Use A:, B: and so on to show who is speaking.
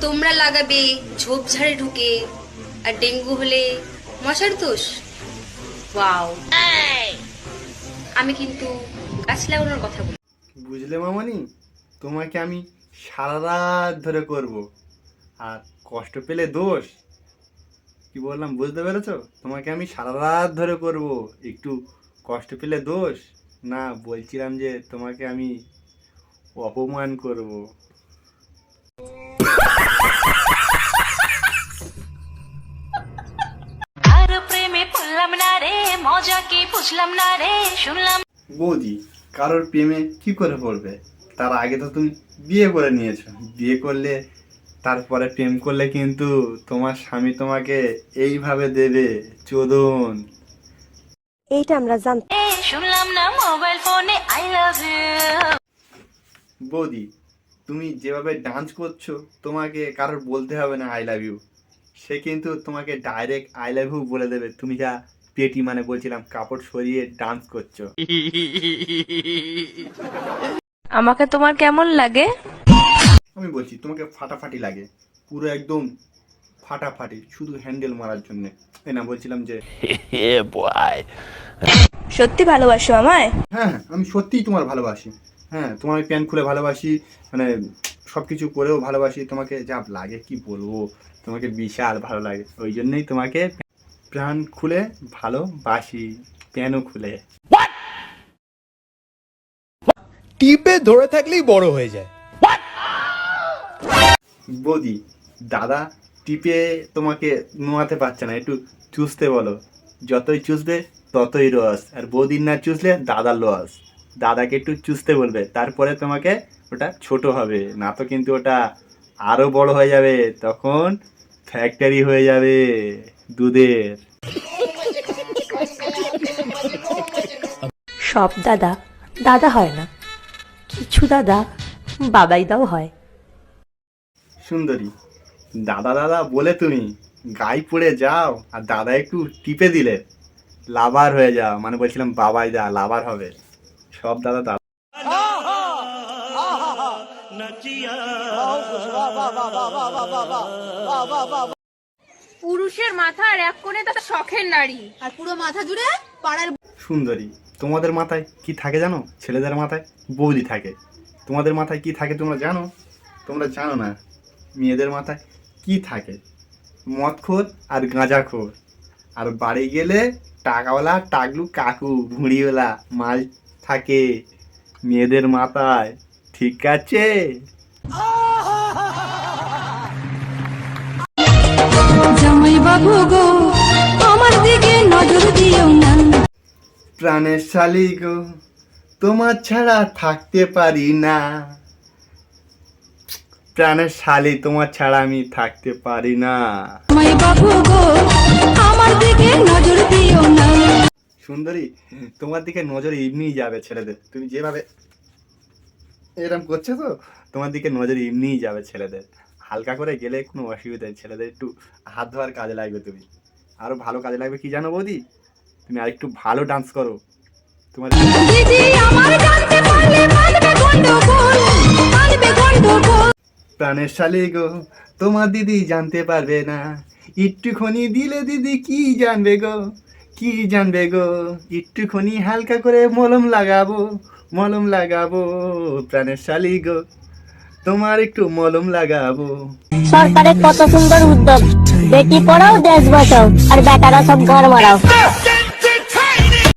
A: তোমরা লাগাবে ঝোপঝাড়ে ঢুকে, আর ডেঙ্গু হলে মশার দোষ। ওয়াও। আমি কিন্তু গাছ লাগানোর কথা বলি।
B: বুঝলে মামনি? তোমাকে আমি সারা রাত ধরে করব। আর কষ্ট পেলে দোষ। কি বললাম, বুঝতে পেরেছ? তোমাকে আমি সারা রাত ধরে করব। একটু কষ্ট পেলে দোষ। না, বলছিলাম যে তোমাকে আমি অপমান করব।
C: বুঝলাম না রে শুনলাম।
B: বৌদি কারোর প্রেমে কি করে পড়বে? তার আগে তো তুমি বিয়ে করে নিয়েছো। বিয়ে করলে তারপরে প্রেম করলে কিন্তু তোমার স্বামী তোমাকে এইভাবে দেবে চোদন।
D: এইটা আমরা জানতাম
C: শুনলাম না মোবাইল ফোনে আই লাভ ইউ।
B: বৌদি তুমি যেভাবে ডান্স করছ তোমাকে কারোর বলতে হবে না আই লাভ ইউ। সে কিন্তু তোমাকে ডাইরেক্ট আই লাভ ইউ বলে দেবে। তুমি যা পেটি মানে বলছিলাম কাপড় সরিয়ে ডান্স করছ।
E: আমাকে তোমার কেমন লাগে?
B: আমি বলছি তোমাকে ফাটাফাটি লাগে। পুরো একদম ফাটাফাটি শুধু হ্যান্ডেল মারার জন্য। এই না? বলছিলাম যে
E: সত্যি ভালোবাসো আমায়?
B: হ্যাঁ হ্যাঁ আমি সত্যিই তোমার ভালোবাসি। হ্যাঁ তোমার আমি প্যান্ট খুলে ভালোবাসি মানে সব কিছু করেও ভালোবাসি। তোমাকে যা লাগে কি বলব? তোমাকে বিশাল ভালো লাগে। ওই জন্যই তোমাকে প্রাণ খুলে ভালোবাসি প্যানও খুলে।
F: টিপে ধরে থাকলেই বড় হয়ে যায়।
B: বৌদি দাদা টিপে তোমাকে নোয়াতে পারছে না একটু চুষতে বলো। যতই চুষবে ততই রস। আর বৌদির না চুষলে দাদার লস দাদাকে একটু চুষতে বলবে তারপরে তোমাকে ওটা ছোট হবে। না তো কিন্তু ওটা আরও বড় হয়ে যাবে তখন ফ্যাক্টরি হয়ে যাবে। দুধের
D: সব দাদা দাদা হয় না কিছু দাদা বাবাই দাও হয়
B: সুন্দরী দাদা দাদা বলে তুমি গাই পড়ে যাও আর দাদা একটু টিপে দিলে লাভার হয়ে যাও মানে বলছিলাম বাবাই দা লাভার হবে সব দাদা দাদা
A: পুরুষের মাথার এক কোণে তার শখের নারী।
G: আর পুরো মাথা জুড়ে পাড়ার
B: সুন্দরী তোমাদের মাথায় কি থাকে জানো? ছেলেদের মাথায় বৌদি থাকে। তোমাদের মাথায় কি থাকে তোমরা জানো? তোমরা জানো না। মেয়েদের মাথায় কি থাকে? মদখোর আর গাঁজাখোর। আর বাড়ি গেলে টাকাওয়ালা টাকলু কাকু ভুঁড়িওয়ালা মাল থাকে। মেয়েদের মাথায় ঠিক আছে?
C: বাবু গো আমার দিকে নজর দিও না।
B: প্রাণের শালি গো তোমার ছাড়া থাকতে পারি না। প্রাণের শালি তোমার ছাড়া আমি থাকতে পারি না।
C: বাবু গো আমার দিকে নজর দিও না।
B: সুন্দরী তোমার দিকে নজর এমনিই যাবে ছেলেদের। তুমি যেভাবে এরকম করছ তো তোমার দিকে নজর এমনিই যাবে ছেলেদের। হালকা করে গেলে কোনো অসুবিধা নেই। ছেলেদের একটু হাত ধোয়ার কাজে লাগবে তুমি। আরও ভালো কাজে লাগবে কি জানো বৌদি? তুমি আর একটু ভালো ডান্স করো। তোমার প্রাণের শালি গো তোমার দিদি জানতে পারবে না। একটুখানি দিলে দিদি কি জানবে গো? কি জানবে গো? একটুখানি হালকা করে মলম লাগাবো মলম লাগাবো প্রাণের শালি গো। তোমার একটু মলম লাগাবো।
D: সরকারের কত সুন্দর উদ্যোগ। বেটি পড়াও, দেশ বাঁচাও, আর বেটারা সব ঘর মারাও